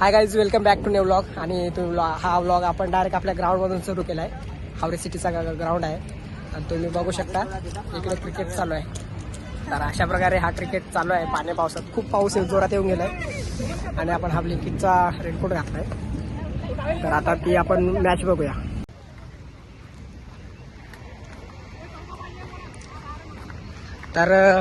Hi guys welcome back to new vlog आणि तुम्ही vlog- हा व्लॉग आपण डायरेक्ट आपल्या ग्राउंडमधून सुरू केला आहे हावरे सिटीचा ग्राउंड आहे. आणि तुम्ही बघू शकता इकडे क्रिकेट चालू आहे. तर अशा प्रकारे हा क्रिकेट चालू आहे. पाण्या पावसात खूप पाऊस येऊ जोरात येऊन गेलाय. आणि आपण हा ब्लिंकिटचा रेनकोट आहे तर आता ती आपण मॅच बघूया. तर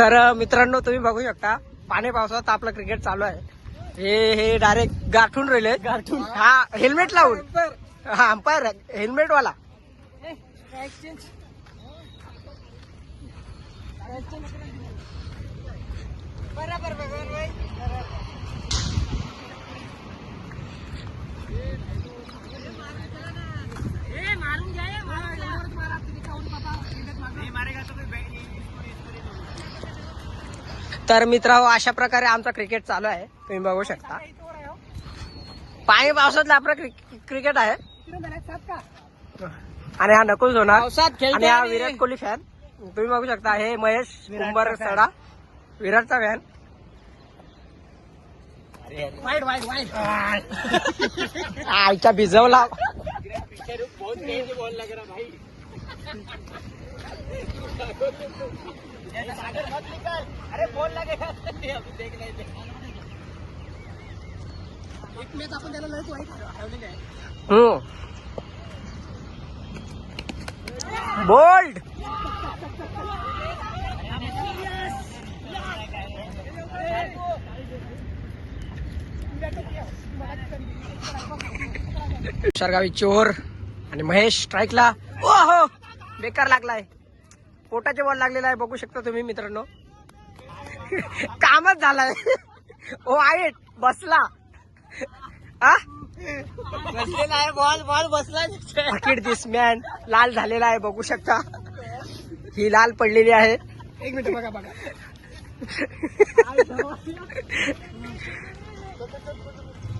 तर मित्रांनो तुम्ही बघू शकता पाणी पावसात आपलं क्रिकेट चालू आहे. हे हे डायरेक्ट गाठून राहिले. गाठून. हा हेल्मेट लावून. हा अंपायर हेल्मेट वाला. तर मित्र अशा प्रकारे आमचा क्रिकेट चालू आहे. तुम्ही बघू शकता. पाणी पावसातलं आपलं क्रिक- क्रिकेट आहे. आणि हा नकुल सोनार आणि हा विराट कोहली फॅन तुम्ही बघू शकता हे महेश कुंभार सडा विराटचा फॅन आईच्या भिजवला. हम्म हो. बोल्ड. शरगावी चोर आणि महेश स्ट्राईकला ओ हो बेकार लागलाय. पोटाचे बॉल लागलेला आहे बघू शकता तुम्ही मित्रांनो. कामच झालाय. ओ आहे बसला. आ? बसलेला आहे बॉल बॉल बसला पाकिट दिस मॅन लाल झालेला आहे बघू शकता. ही लाल पडलेली आहे. एक मिनिट बघा बघा.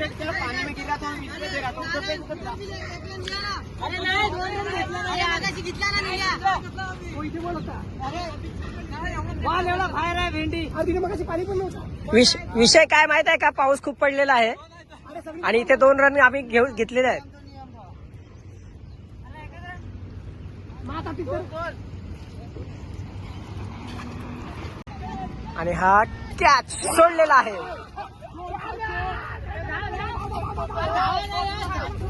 पानी में गिरा था इसमें दे रहा था उसको फेंक सकता अरे नाही दोन रन घेतला ना एवढा बाहेर आहे भेंडी. विष विषय काय माहीत आहे का? पाऊस खूप पडलेला आहे. आणि इथे दोन रन आम्ही घेऊन घेतलेले आहेत. आणि हा कॅच सोडलेला आहे. Trời!